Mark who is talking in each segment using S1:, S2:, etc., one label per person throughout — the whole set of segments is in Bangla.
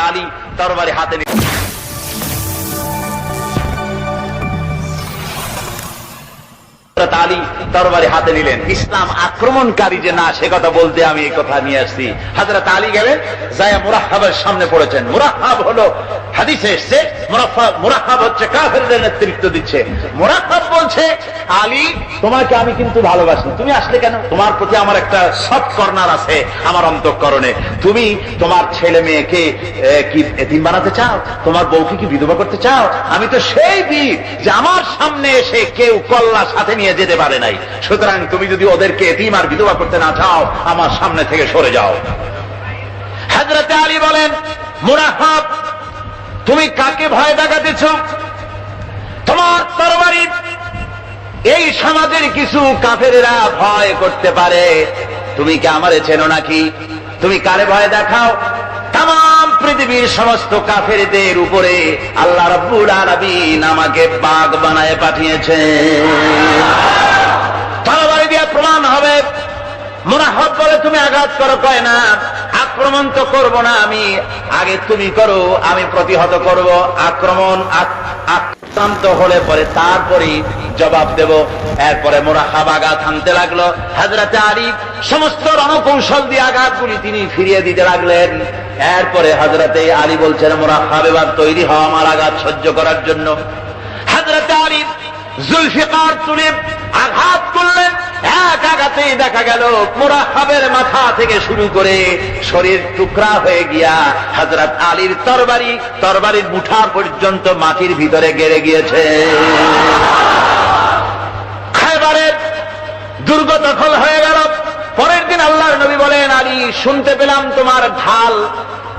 S1: আলী তরবারি হাতে নিয়ে আমি কিন্তু ভালোবাসি। তুমি আসলে কেন? তোমার প্রতি আমার একটা সফট কর্নার আছে, আমার অন্তঃকরণে। তুমি তোমার ছেলে মেয়েকে কি বানাতে চাও? তোমার বউকে কি বিধবা করতে চাও? আমি তো সেই বীর যে আমার সামনে এসে কেউ কল্লা সাথে নিয়ে যেতে পারে নাই। সুতরাং তুমি যদি ওদেরকে এতিম আর বিধবা করতে না চাও, আমার সামনে থেকে সরে যাও। হাজরতে আলী বলেন, মুরাহাব, তুমি কাকে ভয় দেখাতেছ? তোমার তরবারি, এই সমাজের কিছু কাফেরেরা ভয় করতে পারে। তুমি কি আমারে চেনো নাকি? তুমি কারে ভয় দেখাও? তাম পৃথিবীর সমস্ত কাফেরদের উপরে আল্লাহ রব্বুল আলামিন আমাকে বাঘ বানায় পাঠিয়েছে। তরবারি দিয়ে প্রমাণ হবে। মোনাহব বলে তুমি আঘাত করো, কয় না, আক্রমণ তো করব না আমি। আগে তুমি করো, আমি প্রতিহত করব। আক্রমণ আক্রান্ত হলে পরে তারপরে জবাব দেব। এরপরে মোরাহাব আঘাত হানতে লাগল। হাজরাতে আলী, সমস্ত রণকৌশল দিয়ে আঘাতগুলি তিনি ফিরিয়ে দিতে লাগলেন। এরপরে হাজরাতে আলী বলছেন মোরাহাব এবার তৈরি হওয়া আমার আঘাত সহ্য করার জন্য। হাজরাতে আলী জুলফিকার তুলে আঘাত করলেন, এক আঘাতেই দেখা গেল মুরাহাবের মাথা থেকে শুরু করে শরীর টুকরা হয়ে গিয়া হাজরাত আলীর তরবারি, তরবারির মুঠা পর্যন্ত মাটির ভিতরে গেড়ে গিয়েছে। খাইবারের দুর্গ দখল হয়ে গেল। পরের দিন আল্লাহর নবী বলেন আলী শুনতে পেলাম তোমার ঢাল।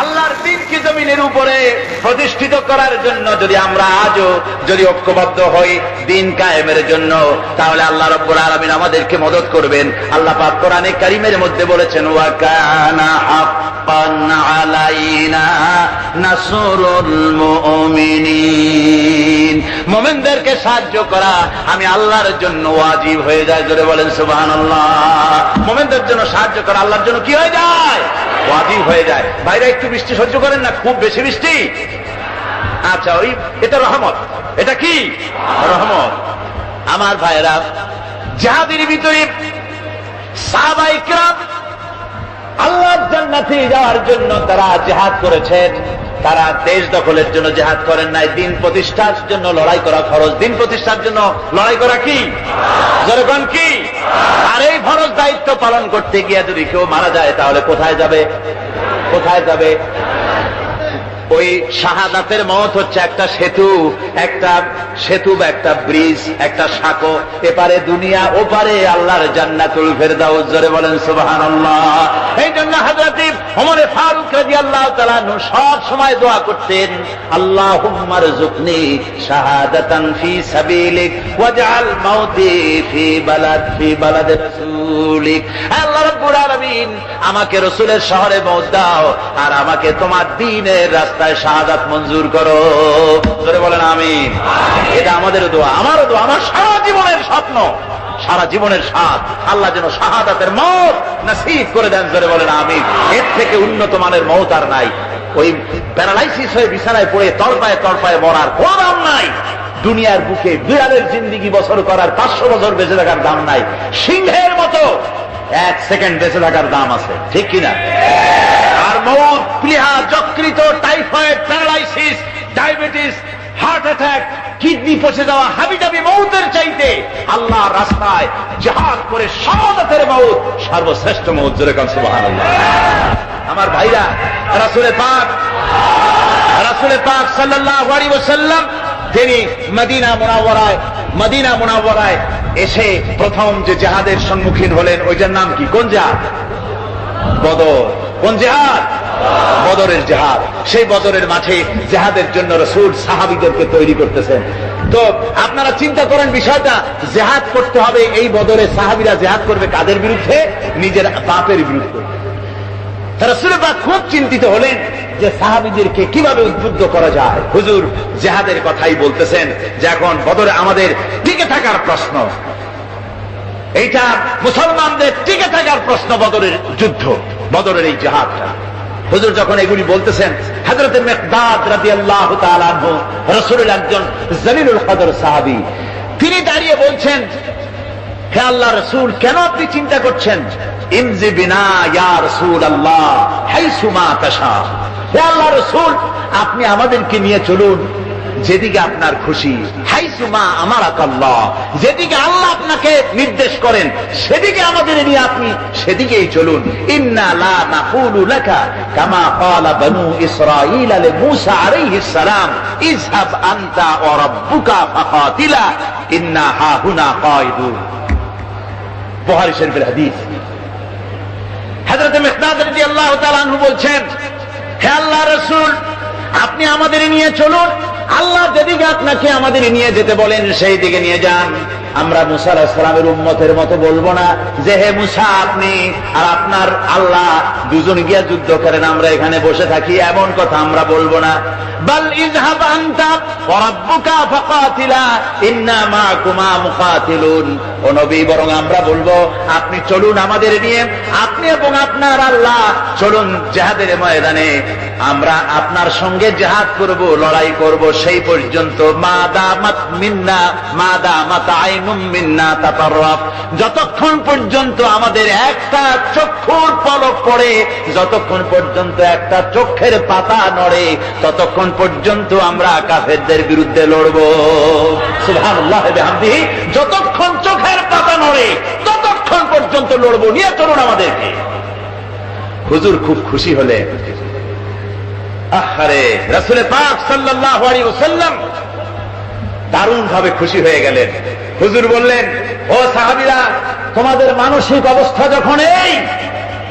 S1: আল্লাহর দিনকে জমিনের উপরে প্রতিষ্ঠিত করার জন্য যদি আমরা আজও যদি ঐক্যবদ্ধ হই, দিন কায়েমের জন্য, তাহলে আল্লাহ রব্বুল আলমিন আমাদেরকে মদত করবেন। আল্লাহ পাক কোরআনে কারিমের মধ্যে বলেছেন, ওয়া কানা হাক্কান আলাইনা নাসরুল মুমিনিন। মুমিনদেরকে সাহায্য করা আমি আল্লাহর জন্য ওয়াজিব হয়ে যায়, জোরে বলেন সুবহানাল্লাহ। মুমিনদের জন্য সাহায্য করা আল্লাহর জন্য কি হয়ে যায়? ওয়াজিব হয়ে যায়। বাইরে একটু বৃষ্টি সহ্য করেন না, খুব বেশি বৃষ্টি। আচ্ছা ওই, এটা রহমত। এটা কি? রহমত। আমার ভাইরা যাহাদের ভিতরে সাহাবাইকরাম আল্লাহর জান্নাতে যাওয়ার জন্য তারা জেহাদ করেছেন তারা দেশ দখলের জন্য জেহাদ করেন নাই। দিন প্রতিষ্ঠার জন্য লড়াই করা খরচ দিন প্রতিষ্ঠার জন্য লড়াই করা কি? জনগণ কি? আর এই ফরজ দায়িত্ব পালন করতে গিয়ে যদি কেউ মারা যায়, তাহলে কোথায় যাবে? কোথায় যাবে? ওই শাহাদাতের মত হচ্ছে একটা সেতু একটা সেতু বা একটা ব্রিজ, একটা সাঁকো। এপারে দুনিয়া, ওপারে আল্লাহর জান্নাতুল ফেরদাউস। জোরে বলেন, সুবহানাল্লাহ। এই জন্য হযরত ওমর ফারুক রাদিয়াল্লাহু তাআলা আনহু সব সময় দোয়া করতেন, আল্লাহুম্মা রযুকনি শাহাদাতান ফি সাবিলিক ওয়াজআল মাউতি ফি বালাদ ফি বালাদ রাসূলিক। আল্লাহ রাব্বুল আলামিন আমাকে রাসূলের শহরে মউত দাও, আর আমাকে তোমার দ্বীনের রাস্তায় শাহাদাত মঞ্জুর করো। ধরে বলেন, আমিন। এটা আমাদের দোয়া। আমারও দোয়া, আমার সারা জীবনের স্বপ্ন, সারা জীবনের স্বাদ। আল্লাহ যেন শাহাদাতের মত নসিব করে দেন, জোরে বলেন আমি এর থেকে উন্নত মানের মত আর নাই। ওই প্যারালাইসিস হয়ে বিছানায় পড়ে তড়পায় তড়পায় মরার কোন দাম নাই। দুনিয়ার বুকে বিড়ালের জিন্দিগি বছর করার পাঁচশো বছর বেঁচে থাকার দাম নাই। সিংহের মতো এক সেকেন্ড বেঁচে থাকার দাম আছে। ঠিক কিনা? আর মৌত যকৃত typhoid paralysis, diabetes, heart attack, kidney পচে যাওয়া হাবিজাবি মৌতের চাইতে আল্লাহ রাস্তায় জাহাজ করে সমাদতের মৌত সর্বশ্রেষ্ঠ মৌত জোরে কান আমার ভাইরা, রাসূলের পাক রাসূলের পাক সাল্লাল্লাহু আলাইহি ওয়াসাল্লাম তিনি মদিনা মুনাওয়ারায় মদিনা মুনাওয়ারায় এসে প্রথম যে জাহাদের সম্মুখীন হলেন, ওইটার নাম কি? কোন জাহাজ বদর। কোন জেহাদ? বদরের জেহাদ। সেই বদরের মাঠে জেহাদের জন্য রসুল সাহাবিদেরকে তৈরি করতেছেন। তো আপনারা চিন্তা করেন বিষয়টা, জেহাদ করতে হবে, এই বদরে সাহাবিরা জেহাদ করবে কাদের বিরুদ্ধে? নিজের বাপের বিরুদ্ধে। রসুলের পাক খুব চিন্তিত হলেন যে সাহাবিদেরকে কীভাবে উদ্বুদ্ধ করা যায়। হুজুর জেহাদের কথাই বলতেছেন যে এখন বদরে আমাদের থাকার প্রশ্ন। এইটা মুসলমানদের টিকে থাকার প্রশ্ন বদরের যুদ্ধ, বদরের এই জাহাজটা হুজুর যখন এগুলি বলতেছেন সাহাবি, তিনি দাঁড়িয়ে বলছেন, হে আল্লাহ রসুল, কেন আপনি চিন্তা করছেন? ইমজি বিনা রসুল আল্লাহ হে আল্লাহ রসুল, আপনি আমাদেরকে নিয়ে চলুন। যেদিকে আপনার খুশি, হাইসুমা আমার আকাল্লাহ যেদিকে আল্লাহ আপনাকে নির্দেশ করেন, সেদিকে আমাদের নিয়ে আপনি সেদিকেই চলুন। বলছেন, হে আল্লাহ আপনি আমাদের নিয়ে চলুন। আল্লাহ যেদিকে আপনাকে আমাদের নিয়ে যেতে বলেন, সেই দিকে নিয়ে যান। আমরা মুসা আলাহিসামের উম্মতের মতো বলব না যে, হে মুসা, আপনি আর আপনার আল্লাহ দুজন গিয়া যুদ্ধ করেন, আমরা এখানে বসে থাকি, এমন কথা আমরা বলব না। আমরা বলব, আপনি চলুন আমাদের নিয়ে, আপনি এবং আপনার আল্লাহ চলুন জেহাদের ময়দানে। আমরা আপনার সঙ্গে জেহাদ করব, লড়াই করব সেই পর্যন্ত মা দামাত মিন্না মা দামাত আইনুম মিন্না তাতাররাফ। যতক্ষণ পর্যন্ত আমাদের একটা চক্ষুর পলক পড়ে, যতক্ষণ পর্যন্ত একটা চোখের পাতা নড়ে, ততক্ষণ পর্যন্ত আমরা কাফেরদের বিরুদ্ধে লড়ব। বিহামদিহি যতক্ষণ চোখের পাতা নড়ে, ততক্ষণ পর্যন্ত লড়ব। নিয়ে চলুন আমাদেরকে। হুজুর খুব খুশি হলে আহারে রাসূলে পাক সাল্লাল্লাহু আলাইহি ওয়াসাল্লাম দারুণ ভাবে খুশি হয়ে গেলেন। হুজুর বললেন, ও সাহাবীরা, তোমাদের মানসিক অবস্থা যখন এই,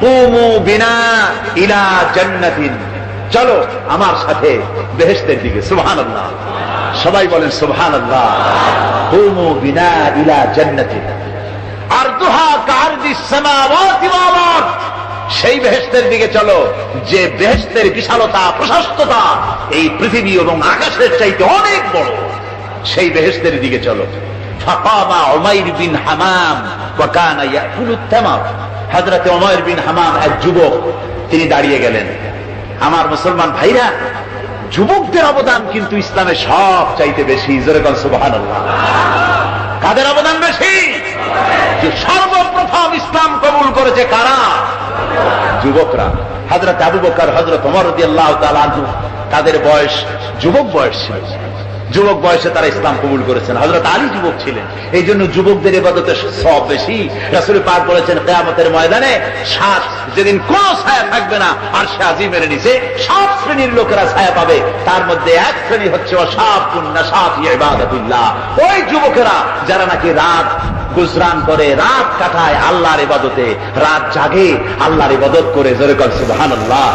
S1: কুমু বিনা ইলা জান্নাতিন। চলো আমার সাথে বেহেশতের দিকে, সুবহানাল্লাহ। সবাই বলেন, সুবহানাল্লাহ। কুমু বিনা ইলা জান্নাতিন। কারদিস সামাওয়াতি ওয়াল আরদ সেই বেহেস্তের দিকে চলো। যে বেহেস্তের বিশালতা, প্রশস্ততা এই পৃথিবী এবং আকাশের চাইতে অনেক বড়। সেই বেহেস্তের দিকে চলো। তিনি দাঁড়িয়ে গেলেন। আমার মুসলমান যুবকদের অবদান কিন্তু ইসলামের সব চাইতে বেশি। কাদের অবদান বেশি? যে সর্বপ্রথম ইসলাম কবুল করেছে কারা? যুবকরা। হজরত আবু বকর হজরত অমর তাদের বয়স, যুবক বয়স ছিল। যুবক বয়সে তারা ইসলাম কবুল করেছেন। হজরত আলী যুবক ছিলেন। এই জন্য যুবকদের এবাদতে সব বেশি। রাসুল পাক বলেছেন, কেয়ামতের ময়দানে সাত যেদিন কোন ছায়া থাকবে না, আর সে আজিমের নিচে সব শ্রেণির লোকেরা ছায়া পাবে। তার মধ্যে এক শ্রেণি হচ্ছে পুণ্যা সাফ ইবাদতুল্লাহ। ওই যুবকেরা যারা নাকি রাত গুজরান করে, রাত কাটায় আল্লাহর ইবাদতে রাত জাগে, আল্লাহর ইবাদত করে, জোরে কর সুবহানাল্লাহ।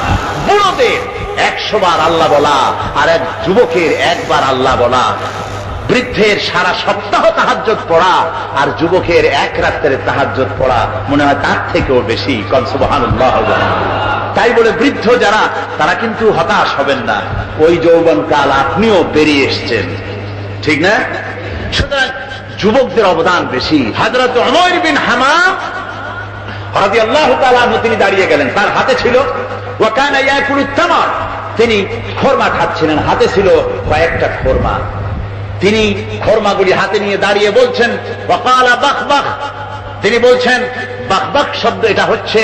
S1: বুড়োদের একশো বার আল্লাহ বলা, আর এক যুবকের একবার আল্লাহ বলা। বৃদ্ধের সারা সপ্তাহ তাহাজ্জত পড়া, আর যুবকের এক রাত্রের তাহাজ্জত পড়া, মনে হয় তার থেকেও বেশি কনসুবহানুল্লাহ তাই বলে বৃদ্ধ যারা, তারা কিন্তু হতাশ হবেন না। ওই যৌবন কাল আপনিও বেরিয়ে এসছেন। ঠিক না? সুতরাং যুবকদের অবদান বেশি। হাজরত অমর বিন হামাম রাজি আল্লাহ তিনি দাঁড়িয়ে গেলেন। তার হাতে ছিল ওয়াকানা ইয়াকুলু তামার। তিনি খোরমা খাচ্ছিলেন। হাতে ছিল কয়েকটা খোরমা। তিনি খোরমাগুলি হাতে নিয়ে দাঁড়িয়ে বলছেন তিনি বলছেন বাখ শব্দ এটা হচ্ছে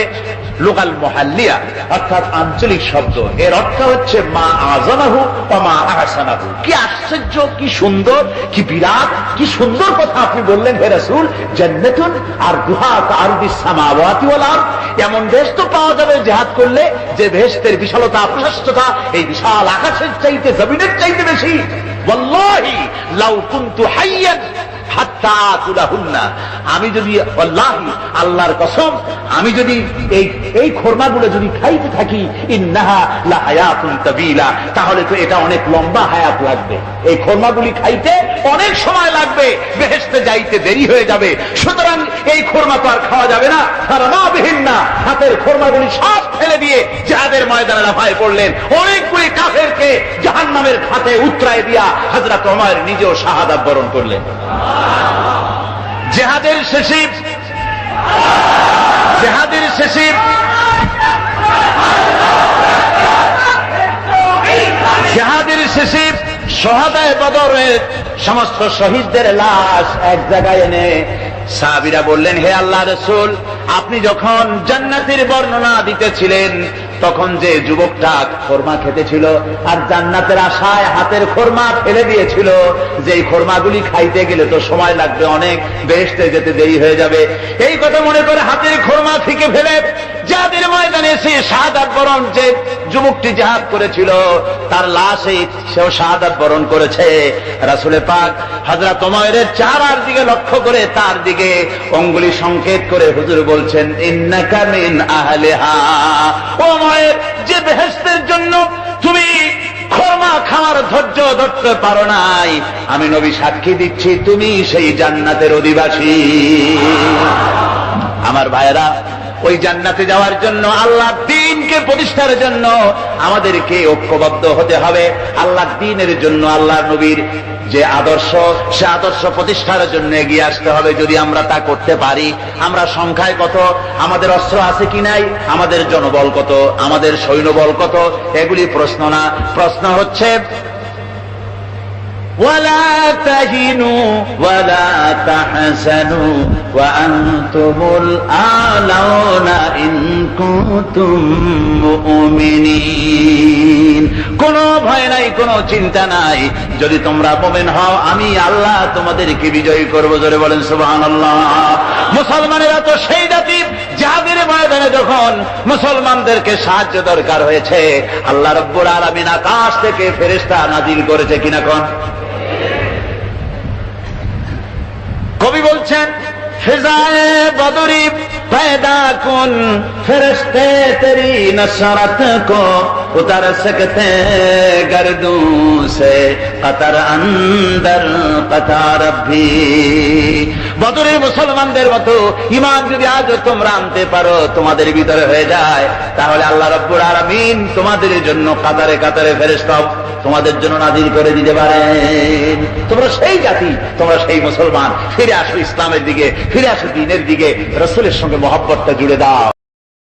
S1: লোকাল মহাল্লিয়া, অর্থাৎ আঞ্চলিক শব্দ। এর অর্থ হচ্ছে মা আজানাহু বা মা আহসানাহু। কি আশ্চর্য, কি সুন্দর, কি বিরাট, কি সুন্দর কথা আপনি বললেন হে রাসূল, জান্নাতুন আর গুহা আর বিসামাওয়াতি ওয়াল আরদ। এমন দেশ তো পাওয়া যাবে জেহাদ করলে, যে বেহেশতের বিশালতা, প্রশস্ততা, এই বিশাল আকাশের চাইতে, জমিনের চাইতে বেশি। ওয়াল্লাহি, লাউ কুনতু হাইয়ান। আমি যদি আল্লাহি আল্লাহর কসম, আমি যদি এই এই খোরমাগুলো যদি খাইতে থাকি তাবিলা, তাহলে তো এটা অনেক লম্বা হায়াত লাগবে। এই খোরমাগুলি খাইতে অনেক সময় লাগবে, বেহেশতে যাইতে দেরি হয়ে যাবে। সুতরাং এই খোরমা তো আর খাওয়া যাবে না। বিহীন না হাতের খোরমাগুলি সব ফেলে দিয়ে যাদের ময়দানে লাফায় পড়লেন। অনেকগুলি কাফেরকে জাহান্নামের খাতে উত্তরায় দিয়া হাজরত ওমর নিজেও শাহাদাত বরণ করলেন। জেহাদের শেষে জেহাদের শেষে জেহাদের শেষে সহাদায় বদরের সমস্ত শহীদদের লাশ এক জায়গায় এনে সাহাবিরা বললেন, হে আল্লাহ রসুল আপনি যখন জান্নাতের বর্ণনা দিতেছিলেন তখন যে যুবকটা খোরমা খেতেছিল আর জান্নাতের আশায় হাতের খোরমা ফেলে দিয়েছিল যে খোরমাগুলি খাইতে গেলে তো সময় লাগবে অনেক, বেহেশতে যেতে দেরি হয়ে যাবে। এই কথা মনে করে হাতের খোরমা থেকে ফেলে যাদের ময়দানে এসে শাহাদাত বরণ যে যুবকটি জাহাদ করেছিল, তার লাশে সেও শাহাদাত বরণ করেছে। রাসুলে পাক হাজরা তোমায়ের চারার দিকে লক্ষ্য করে তার দিকে অঙ্গুলি সংকেত করে হুজুর বলছেন, ইন্নাকা মিন আহলিহা। ও মায়ের যে বেহেশতের জন্য তুমি খরমা খাওয়ার ধৈর্য ধরতে পারো নাই। আমি নবী সাক্ষী দিচ্ছি, তুমি সেই জান্নাতের অধিবাসী। আমার ভাইয়েরা, ওই জান্নাতে যাওয়ার জন্য আল্লাহ দিনকে প্রতিষ্ঠার জন্য আমাদেরকে ঐক্যবদ্ধ হতে হবে। আল্লাহ দিনের জন্য আল্লাহ নবীর যে আদর্শ, সে আদর্শ প্রতিষ্ঠার জন্য এগিয়ে আসতে হবে। যদি আমরা তা করতে পারি, আমরা সংখ্যায় কত, আমাদের অস্ত্র আছে কি নাই, আমাদের জনবল কত, আমাদের সৈন্যবল কত, এগুলি প্রশ্ন না। প্রশ্ন হচ্ছে ولا تهنوا ولا تحزنوا وأنتم الأعلون إن كنتم مؤمنين কোনো ভয় নাই কোনো চিন্তা নাই যদি তোমরা মোমেন হও আমি আল্লাহ তোমাদেরকে বিজয়ী করবো জোরে বলেন সুবহান মুসলমানেরা তো সেই জাতি যাদের ময়দানে যখন মুসলমানদেরকে সাহায্য দরকার হয়েছে আল্লাহ রব্বুল আলমিন আকাশ থেকে ফেরেস্তা নাজিল করেছে কিনা কোন বলছেন ফিজায় বদরি پیدا کن، فرشتے تیری نشرت کو اتر سکتے گردوں سے، قطر اندر قطار بھی۔ বদরের মুসলমানদের মতো ইমান যদি আজ তোমরা আনতে পারো, তোমাদের ভিতরে হয়ে যায়। তাহলে আল্লাহ রব্বুর আরামিন তোমাদের জন্য কাতারে কাতারে ফেরেস্ত তোমাদের জন্য নাজির করে দিতে পারেন। তোমরা সেই জাতি, তোমরা সেই মুসলমান। ফিরে আসো ইসলামের দিকে, ফিরে আসো দিনের দিকে। রসুলের সঙ্গে মহাব্বতটা জুড়ে দাও।